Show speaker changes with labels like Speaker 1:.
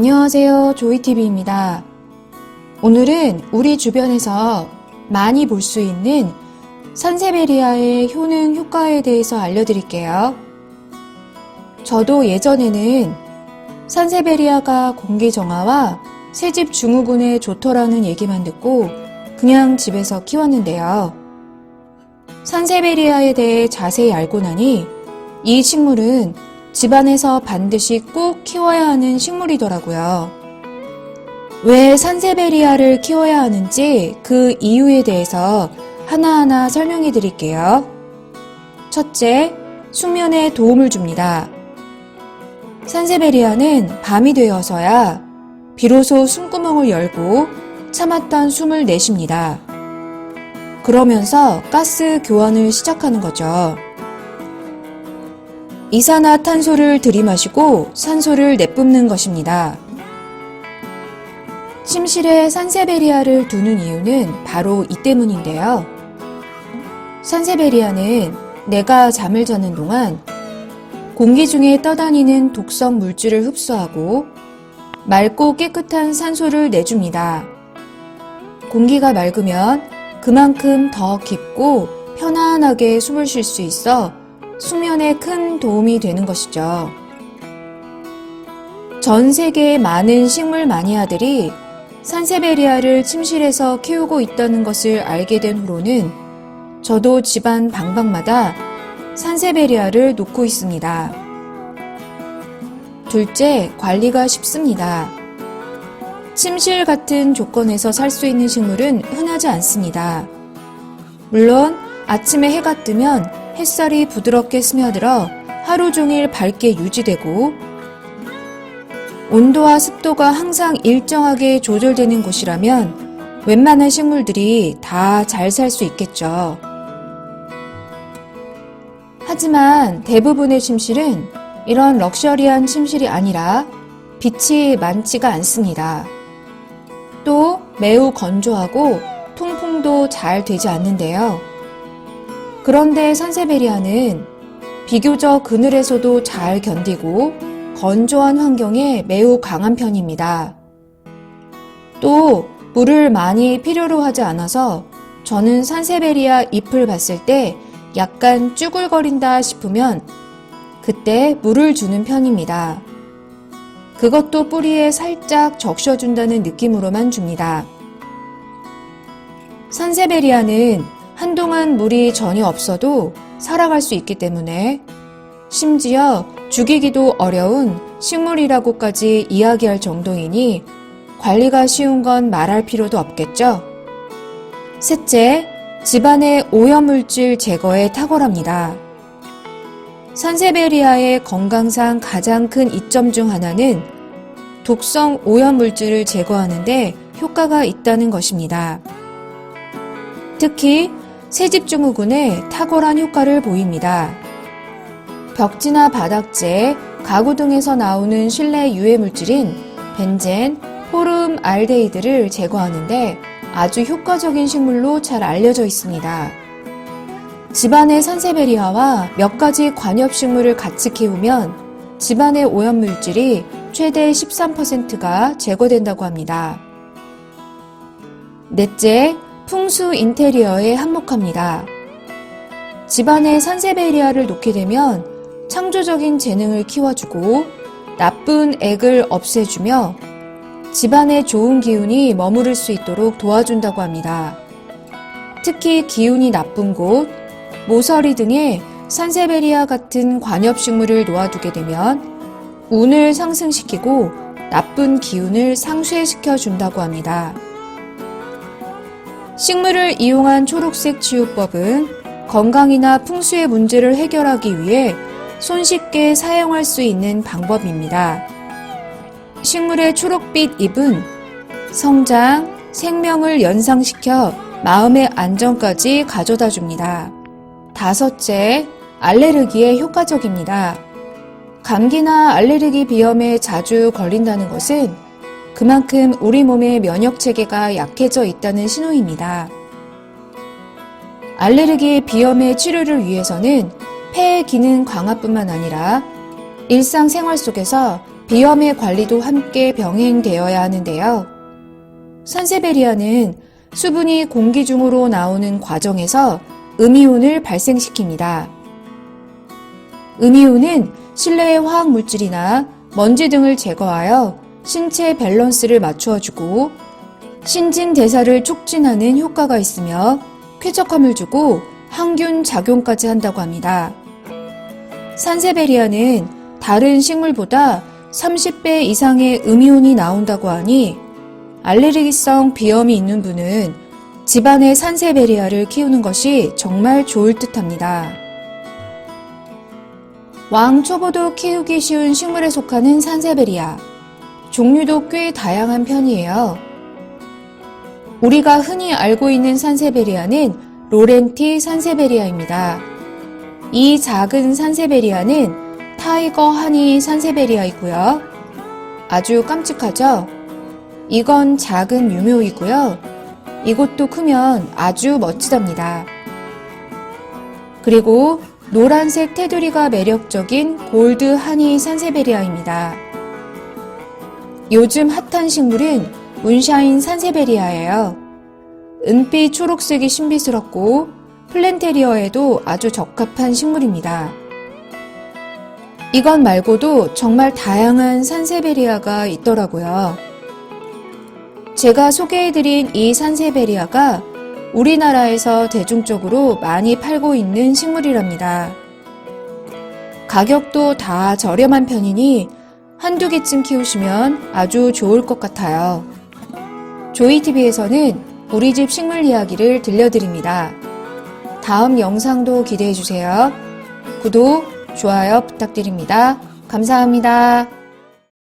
Speaker 1: 안녕하세요. 조이TV입니다. 오늘은 우리 주변에서 많이 볼 수 있는 산세베리아의 효능 효과에 대해서 알려드릴게요. 저도 예전에는 산세베리아가 공기 정화와 새집 증후군에 좋더라는 얘기만 듣고 그냥 집에서 키웠는데요. 산세베리아에 대해 자세히 알고 나니 이 식물은 집안에서 반드시 꼭 키워야 하는 식물이더라고요. 왜 산세베리아를 키워야 하는지 그 이유에 대해서 하나하나 설명해 드릴게요. 첫째, 숙면에 도움을 줍니다. 산세베리아는 밤이 되어서야 비로소 숨구멍을 열고 참았던 숨을 내쉽니다. 그러면서 가스 교환을 시작하는 거죠. 이산화탄소를 들이마시고 산소를 내뿜는 것입니다. 침실에 산세베리아를 두는 이유는 바로 이 때문인데요. 산세베리아는 내가 잠을 자는 동안 공기 중에 떠다니는 독성 물질을 흡수하고 맑고 깨끗한 산소를 내줍니다. 공기가 맑으면 그만큼 더 깊고 편안하게 숨을 쉴 수 있어 수면에 큰 도움이 되는 것이죠. 전 세계의 많은 식물 마니아들이 산세베리아를 침실에서 키우고 있다는 것을 알게 된 후로는 저도 집안 방방마다 산세베리아를 놓고 있습니다. 둘째, 관리가 쉽습니다. 침실 같은 조건에서 살 수 있는 식물은 흔하지 않습니다. 물론 아침에 해가 뜨면 햇살이 부드럽게 스며들어 하루 종일 밝게 유지되고 온도와 습도가 항상 일정하게 조절되는 곳이라면 웬만한 식물들이 다 잘 살 수 있겠죠. 하지만 대부분의 침실은 이런 럭셔리한 침실이 아니라 빛이 많지가 않습니다. 또 매우 건조하고 통풍도 잘 되지 않는데요. 그런데 산세베리아는 비교적 그늘에서도 잘 견디고 건조한 환경에 매우 강한 편입니다. 또 물을 많이 필요로 하지 않아서 저는 산세베리아 잎을 봤을 때 약간 쭈글거린다 싶으면 그때 물을 주는 편입니다. 그것도 뿌리에 살짝 적셔준다는 느낌으로만 줍니다. 산세베리아는 한동안 물이 전혀 없어도 살아갈 수 있기 때문에 심지어 죽이기도 어려운 식물이라고까지 이야기할 정도이니 관리가 쉬운 건 말할 필요도 없겠죠? 셋째, 집안의 오염물질 제거에 탁월합니다. 산세베리아의 건강상 가장 큰 이점 중 하나는 독성 오염물질을 제거하는데 효과가 있다는 것입니다. 특히 새집 증후군에 탁월한 효과를 보입니다. 벽지나 바닥재, 가구 등에서 나오는 실내 유해 물질인 벤젠, 포름 알데히드를 제거하는데 아주 효과적인 식물로 잘 알려져 있습니다. 집안의 산세베리아와 몇 가지 관엽식물을 같이 키우면 집안의 오염물질이 최대 13%가 제거된다고 합니다. 넷째, 풍수 인테리어에 한몫합니다. 집안에 산세베리아를 놓게 되면 창조적인 재능을 키워주고 나쁜 액을 없애주며 집안에 좋은 기운이 머무를 수 있도록 도와준다고 합니다. 특히 기운이 나쁜 곳, 모서리 등에 산세베리아 같은 관엽식물을 놓아두게 되면 운을 상승시키고 나쁜 기운을 상쇄시켜 준다고 합니다. 식물을 이용한 초록색 치유법은 건강이나 풍수의 문제를 해결하기 위해 손쉽게 사용할 수 있는 방법입니다. 식물의 초록빛 잎은 성장, 생명을 연상시켜 마음의 안정까지 가져다 줍니다. 다섯째, 알레르기에 효과적입니다. 감기나 알레르기 비염에 자주 걸린다는 것은 그만큼 우리 몸의 면역 체계가 약해져 있다는 신호입니다. 알레르기 비염의 치료를 위해서는 폐의 기능 강화뿐만 아니라 일상생활 속에서 비염의 관리도 함께 병행되어야 하는데요. 산세베리아는 수분이 공기 중으로 나오는 과정에서 음이온을 발생시킵니다. 음이온은 실내의 화학 물질이나 먼지 등을 제거하여 신체 밸런스를 맞추어주고 신진 대사를 촉진하는 효과가 있으며 쾌적함을 주고 항균 작용까지 한다고 합니다. 산세베리아는 다른 식물보다 30배 이상의 음이온이 나온다고 하니 알레르기성 비염이 있는 분은 집안에 산세베리아를 키우는 것이 정말 좋을 듯 합니다. 왕초보도 키우기 쉬운 식물에 속하는 산세베리아. 종류도 꽤 다양한 편이에요. 우리가 흔히 알고 있는 산세베리아는 로렌티 산세베리아입니다. 이 작은 산세베리아는 타이거 하니 산세베리아이고요. 아주 깜찍하죠? 이건 작은 유묘이고요. 이것도 크면 아주 멋지답니다. 그리고 노란색 테두리가 매력적인 골드 하니 산세베리아입니다. 요즘 핫한 식물은 문샤인 산세베리아예요. 은빛 초록색이 신비스럽고 플랜테리어에도 아주 적합한 식물입니다. 이것 말고도 정말 다양한 산세베리아가 있더라고요. 제가 소개해드린 이 산세베리아가 우리나라에서 대중적으로 많이 팔고 있는 식물이랍니다. 가격도 다 저렴한 편이니 한두 개쯤 키우시면 아주 좋을 것 같아요. 조이TV에서는 우리 집 식물 이야기를 들려드립니다. 다음 영상도 기대해주세요. 구독, 좋아요 부탁드립니다. 감사합니다.